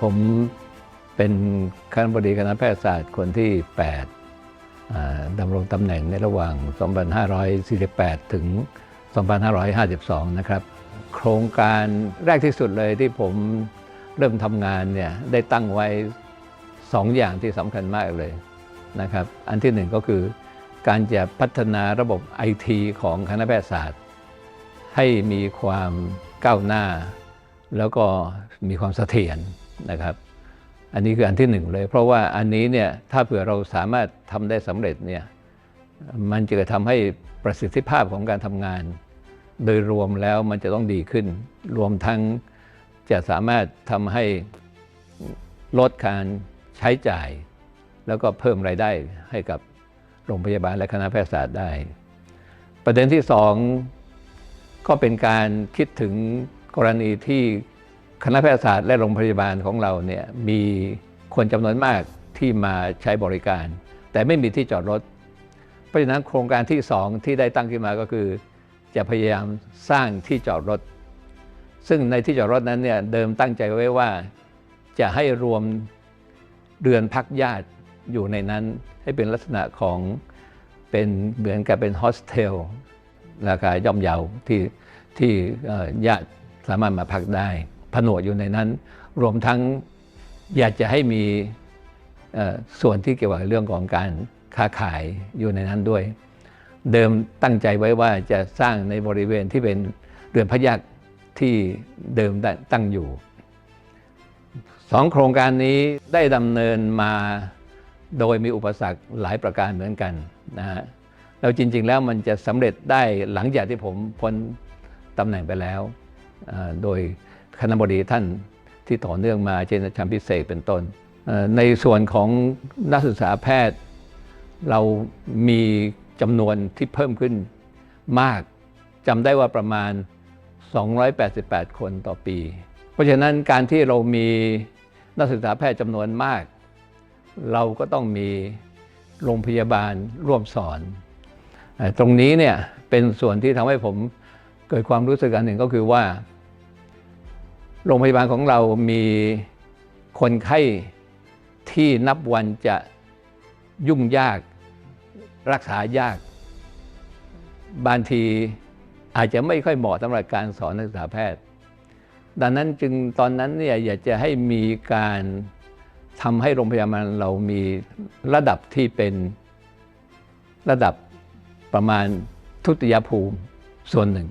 ผมเป็นคณะบดีคณะแพทยศาสตร์คนที่ 8ดำรงตำแหน่งในระหว่าง 2548 ถึง 2552 นะครับ โครงการแรกที่สุดเลยที่ผมเริ่มทำงานเนี่ยได้ตั้งไว้ 2 อย่างที่สำคัญมากเลยนะครับ อันที่หนึ่งก็คือการจะพัฒนาระบบไอทีของคณะแพทยศาสตร์ ให้มีความก้าวหน้า แล้วก็มีความเสถียร นะครับ อันนี้คืออันที่หนึ่งเลย เพราะว่าอันนี้เนี่ยถ้าเผื่อเราสามารถทำได้สำเร็จเนี่ยมันจะทำให้ประสิทธิภาพของการทำงาน โดยรวมแล้วมันจะต้องดีขึ้น รวมทั้งจะสามารถทำให้ลดการใช้จ่าย แล้วก็เพิ่มรายได้ให้กับโรงพยาบาลและคณะแพทยศาสตร์ได้ ประเด็นที่สองก็เป็นการคิดถึงกรณีที่ คณะแพทยศาสตร์และโรงพยาบาลของเราเนี่ยมีคนจำนวนมากที่มาใช้บริการ แต่ไม่มีที่จอดรถ เพราะฉะนั้นโครงการที่สองที่ได้ตั้งขึ้นมาก็คือ จะพยายามสร้างที่จอดรถ ซึ่งในที่จอดรถนั้นเนี่ยเดิมตั้งใจไว้ว่าจะให้รวมเรือนพักญาติอยู่ในนั้น ให้เป็นลักษณะของเป็นเหมือนกับเป็นโฮสเทลราคาย่อมเยาที่ที่ญาติสามารถมาพักได้ ผนวกอยู่ในนั้น รวมทั้งอยากจะให้มีส่วนที่เกี่ยวกับเรื่องของการค้าขายอยู่ในนั้นด้วย เดิมตั้งใจไว้ว่าจะสร้างในบริเวณที่เป็นเรือนพระยักที่เดิมตั้งอยู่สองโครงการนี้ได้ดำเนินมาโดยมีอุปสรรคหลายประการเหมือนกันนะฮะแล้วจริง ๆ แล้วมันจะสำเร็จได้หลังจากที่ผมพ้นตำแหน่งไปแล้ว โดย คณะบดีท่านที่ต่อเนื่องมาเช่นอาจารย์พิเศษเป็นต้น ในส่วนของนักศึกษาแพทย์ เรามีจำนวนที่เพิ่มขึ้นมากจำได้ว่าประมาณ 288 คนต่อปี เพราะฉะนั้นการที่เรามีนักศึกษาแพทย์จำนวนมาก เราก็ต้องมีโรงพยาบาลร่วมสอน ตรงนี้เนี่ยเป็นส่วนที่ทำให้ผมเกิดความรู้สึกอันหนึ่งก็คือว่า โรงพยาบาลของเรามีคนไข้ที่นับวันจะยุ่งยากรักษายาก บางทีอาจจะไม่ค่อยเหมาะสำหรับการสอนนักศึกษาแพทย์ ดังนั้นจึงตอนนั้นเนี่ยอยากจะให้มีการทำให้โรงพยาบาลเรามีระดับที่เป็นระดับประมาณทุติยภูมิส่วนหนึ่ง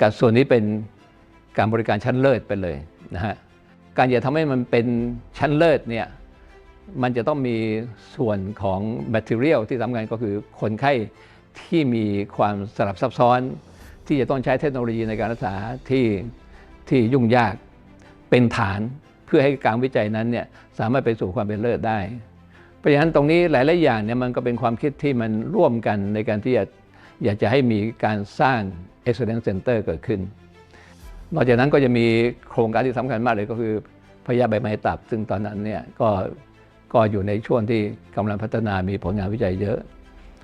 กับส่วนนี้เป็น การบริการชั้นเลิศไปเลยนะฮะการจะทำให้มันเป็นชั้นเลิศเนี่ยมันจะต้องมีส่วนของ material ที่สำคัญก็คือคนไข้ที่มีความสลับซับซ้อน ที่จะต้องใช้เทคโนโลยีในการรักษาที่ที่ยุ่งยากเป็นฐานเพื่อให้การวิจัยนั้นเนี่ยสามารถไปสู่ความเป็นเลิศได้ เพราะฉะนั้นตรงนี้หลายๆอย่างเนี่ยมันก็เป็นความคิดที่มันร่วมกันในการที่จะอยากจะให้มีการสร้าง excellence center เกิดขึ้น นอกจากนั้นก็จะมีโครงการที่สำคัญมากเลยก็คือพยาใบไม้ตับ ซึ่งตอนนั้นเนี่ยก็ก็อยู่ในช่วงที่กำลังพัฒนามีผลงานวิจัยเยอะ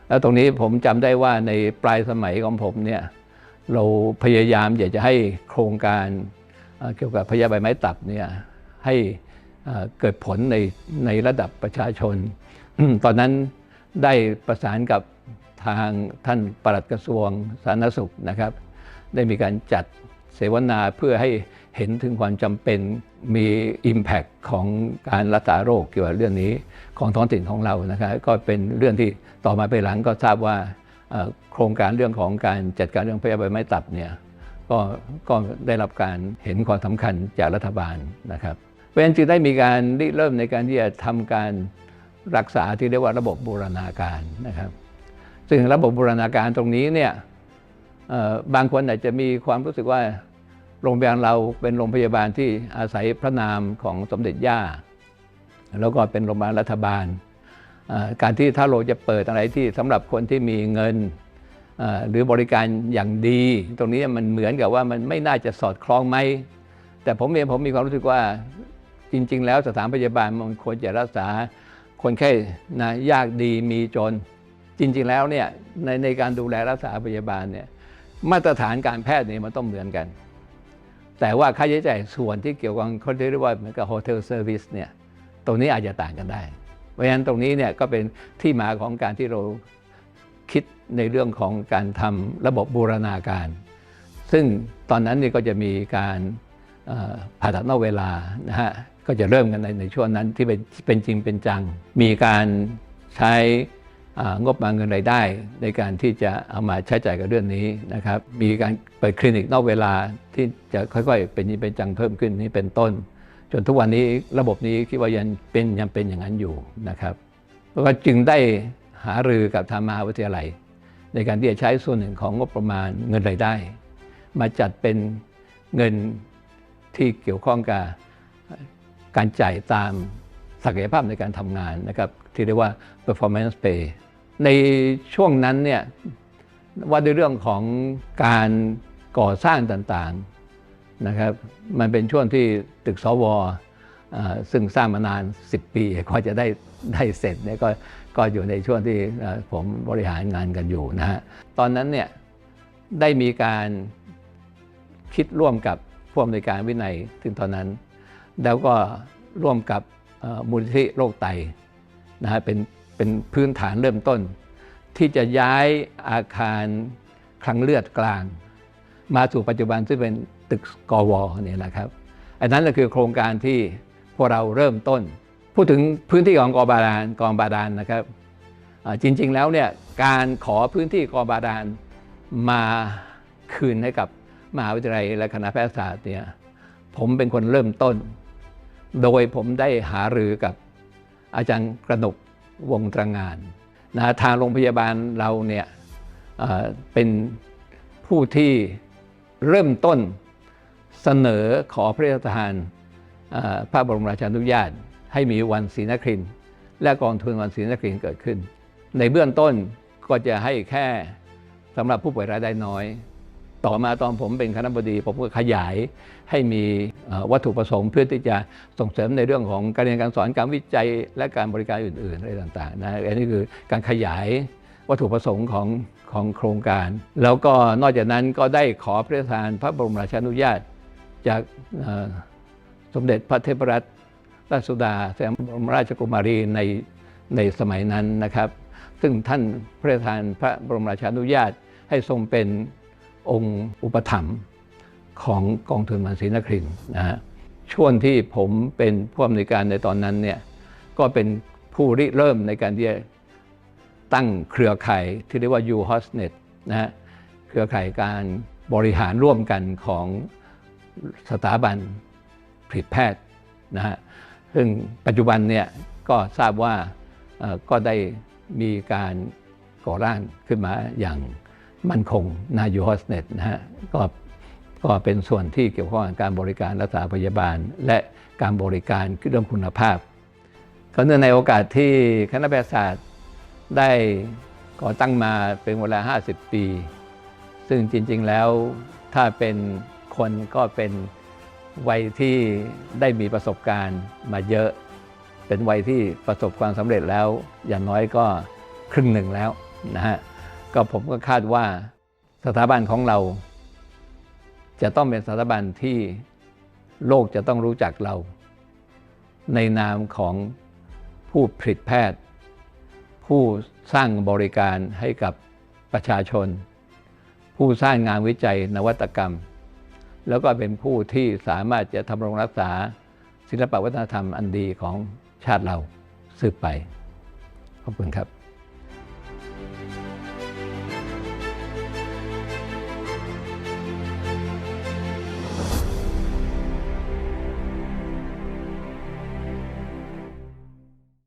แล้วตรงนี้ผมจำได้ว่าในปลายสมัยของผมเนี่ยเราพยายามอยากจะให้โครงการเกี่ยวกับพยาใบไม้ตับเนี่ยให้เอ่อเกิดผลในในระดับประชาชน ตอนนั้นได้ประสานกับทางท่านปลัดกระทรวงสาธารณสุขนะครับ ได้มีการจัด เสวนาเพื่อให้เห็นถึงความจำเป็นมี Impact ของการรักษาโรคเกี่ยวกับเรื่องนี้ของท้องถิ่นของเรานะครับก็เป็นเรื่องที่ต่อมาไปหลังก็ทราบว่าโครงการเรื่องของการจัดการเรื่องพยาบาลไม้ตับเนี่ยก็ก็ได้รับการเห็นความสำคัญจากรัฐบาลนะครับเพราะฉะนั้นจึงได้มีการเริ่มในการที่จะทำการรักษาที่เรียกว่าระบบบูรณาการนะครับ ซึ่งระบบบูรณาการตรงนี้เนี่ย บางคนอาจจะมีความรู้สึกว่าโรงพยาบาลเราเป็นโรงพยาบาลที่อาศัยพระนามของสมเด็จย่า แล้วก็เป็นโรงพยาบาลรัฐบาล การที่ถ้าเราจะเปิดอะไรที่สำหรับคนที่มีเงินหรือบริการอย่างดี ตรงนี้มันเหมือนกับว่ามันไม่น่าจะสอดคล้องไหมแต่ผมเองผมมีความรู้สึกว่าจริง ๆ แล้วสถานพยาบาลมันควรจะรักษาคนไข้นะยากดีมีจน จริง ๆ แล้วเนี่ยในในการดูแลรักษาพยาบาลเนี่ย มาตรฐานการแพทย์นี่มันต้องเหมือนกัน แต่ว่าค่าใช้จ่ายส่วนที่เกี่ยวกับคนที่เรียกว่าเหมือนกับโฮเทลเซอร์วิสเนี่ยตรงนี้อาจจะต่างกันได้ เพราะฉะนั้นตรงนี้เนี่ยก็เป็นที่มาของการที่เราคิดในเรื่องของการทำระบบบูรณาการ ซึ่งตอนนั้นนี่ก็จะมีการผ่าตัดนอกเวลานะฮะก็จะเริ่มกันในในช่วงนั้นที่เป็นเป็นจริงเป็นจัง มีการใช้ งบประมาณเงินรายได้ ในการที่จะเอามาใช้จ่ายกับเรื่องนี้นะครับ มีการเปิดคลินิกนอกเวลาที่จะค่อยๆ เป็นจริงเป็นจังเพิ่มขึ้นนี่เป็นต้น จนทุกวันนี้ระบบนี้คิดว่ายังเป็นยังเป็นอย่างนั้นอยู่นะครับแล้วก็จึงได้หารือกับทางมหาวิทยาลัย ในการที่จะใช้ส่วนหนึ่งของงบประมาณเงินรายได้ มาจัดเป็นเงินที่เกี่ยวข้องกับการจ่ายตาม ศักยภาพในการทำงานนะครับที่เรียกว่า performance pay ในช่วงนั้นเนี่ยว่าด้วยเรื่องของการก่อสร้างต่างๆนะครับมันเป็นช่วงที่ตึกสวซึ่งสร้างมานาน 10 ปีกว่าจะได้ได้เสร็จเนี่ยก็ก็อยู่ในช่วงที่ผมบริหารงานกันอยู่นะฮะตอนนั้นเนี่ยได้มีการคิดร่วมกับผู้อำนวยการวินัยถึงตอนนั้น แล้วก็ร่วมกับ มูลนิธิโรคไตนะฮะเป็นเป็นพื้นฐานเริ่มต้น ที่จะย้ายอาคารคลังเลือดกลาง มาสู่ปัจจุบันซึ่งเป็นตึกกวเนี่ยนะครับ อันนั้นก็คือโครงการที่พวกเราเริ่มต้น พูดถึงพื้นที่ของกอบาดาลกองบาดาลนะครับจริงๆแล้วเนี่ยการขอพื้นที่กอบาดาลมาคืนให้กับมหาวิทยาลัยและคณะแพทยศาสตร์เนี่ยผมเป็นคนเริ่มต้น โดยผมได้หารือกับอาจารย์กระหนกวงตรงานนะทางโรงพยาบาลเราเนี่ยเป็นผู้ที่เริ่มต้นเสนอขอพระราชทานพระบรมราชานุญาต ให้มีวันศรีนครินและกองทุนวันศรีนครินเกิดขึ้น ในเบื้องต้นก็จะให้แค่สำหรับผู้ป่วยรายได้น้อย ต่อมาตอนผมเป็นคณะบดีผมก็ขยายให้มี วัตถุประสงค์เพื่อที่จะส่งเสริมในเรื่องของการเรียนการสอนการวิจัยและการบริการอื่นๆอะไรต่างๆนะอันนี้คือการขยายวัตถุประสงค์ของของโครงการ แล้วก็นอกจากนั้นก็ได้ขอพระราชทานพระบรมราชานุญาต จากสมเด็จพระเทพรัตนราชสุดาสยามบรมราชกุมารีในในสมัยนั้นนะครับ ซึ่งท่านพระราชทานพระบรมราชานุญาตให้ทรงเป็นองค์อุปถัมภ์ ของกองทุนมันศรีนครินทร์นะฮะช่วงที่ผมเป็นผู้อำนวยการในตอนนั้นเนี่ยก็เป็นผู้ริเริ่มในการที่จะตั้งเครือข่ายที่เรียกว่า u h o s n e t นะฮะเครือข่ายการบริหารร่วมกันของสถาบันผลิตแพทย์นะฮะซึ่งปัจจุบันเนี่ยก็ทราบว่าก็ได้มีการก่อร่างขึ้นมาอย่างมั่นคงนายูฮอสเน็ตนะฮะก็ ก็เป็นส่วนที่เกี่ยวข้องกับการบริการรักษาพยาบาล และการบริการเรื่องคุณภาพ ก็เนื่องในโอกาสที่คณะแพทยศาสตร์ได้ก่อตั้งมาเป็นเวลา 50 ปี ซึ่งจริง ๆ แล้วถ้าเป็นคนก็เป็นวัยที่ได้มีประสบการณ์มาเยอะ เป็นวัยที่ประสบความสำเร็จแล้ว อย่างน้อยก็ครึ่งหนึ่งแล้วนะฮะ ก็ผมก็คาดว่าสถาบันของเรา จะต้องเป็นสถาบันที่โลกจะต้องรู้จักเรา ในนามของผู้ผลิตแพทย์ ผู้สร้างบริการให้กับประชาชน ผู้สร้างงานวิจัยนวัตกรรม แล้วก็เป็นผู้ที่สามารถจะทำรงรักษาศิลปวัฒนธรรมอันดีของชาติเราสืบไป ขอบคุณครับ